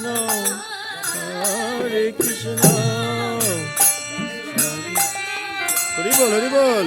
Krishna হরে Krishna Hari বল Hari বল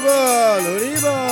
Huribol, Huribol.